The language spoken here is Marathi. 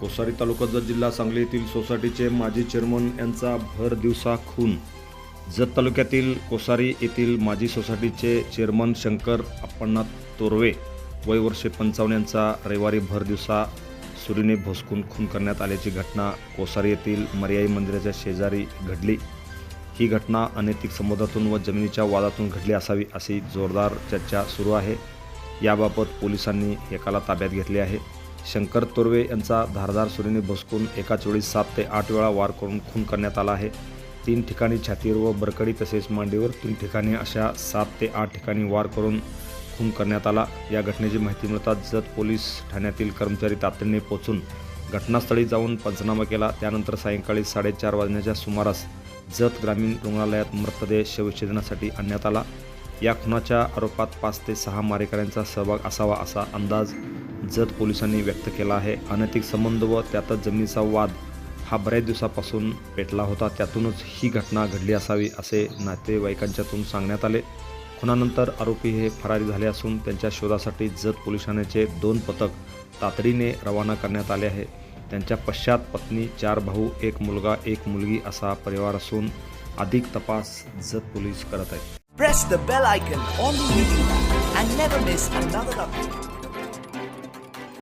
कोसारी तालुका जत जिल्हा सांगली येथील सोसायटीचे माजी चेअरमन यांचा भर दिवसा खून. जत तालुक्यातील कोसारी येथील माजी सोसायटीचे चेअरमन शंकर अप्पण्णा तोरवे वय वर्षे पंचावन्न यांचा रविवारी भर दिवसा सुरीने भोसकून खून करण्यात आल्याची घटना कोसारी येथील मर्याई मंदिराच्या शेजारी घडली. ही घटना अनैतिक संबंधातून व जमिनीच्या वादातून घडली असावी अशी जोरदार चर्चा सुरू आहे. याबाबत पोलिसांनी एकाला ताब्यात घेतले आहे. शंकर तोरवे यांचा धारदार सुरीने बसकून एकाच वेळी सात ते आठ वेळा वार करून खून करण्यात आला आहे. तीन ठिकाणी छातीवर व बरकडी तसेच मांडीवर तीन ठिकाणी अशा सात ते आठ ठिकाणी वार करून खून करण्यात आला. या घटनेची माहिती मिळताच जत पोलीस ठाण्यातील कर्मचारी तातडीने पोहोचून घटनास्थळी जाऊन पंचनामा केला. त्यानंतर सायंकाळी साडेचार वाजण्याच्या सुमारास जत ग्रामीण रुग्णालयात मृतदेह शवविच्छेदनासाठी आणण्यात आला. या खुनाच्या आरोपात पाच ते सहा मारेकऱ्यांचा सहभाग असावा असा अंदाज जत पोलिसांनी व्यक्त केला आहे. अनैतिक संबंध व त्यातच जमिनीचा वाद हा बऱ्याच दिवसापासून पेटला होता. त्यातूनच ही घटना घडली असावी असे नातेवाईकांच्यातून सांगण्यात आले. खुनानंतर आरोपी हे फरारी झाले असून त्यांच्या शोधासाठी जत पोलीस ठाण्याचे दोन पथक तातडीने रवाना करण्यात आले आहे. त्यांच्या पश्चात पत्नी चार भाऊ एक मुलगा एक मुलगी असा परिवार असून अधिक तपास जत पोलीस करत आहेत.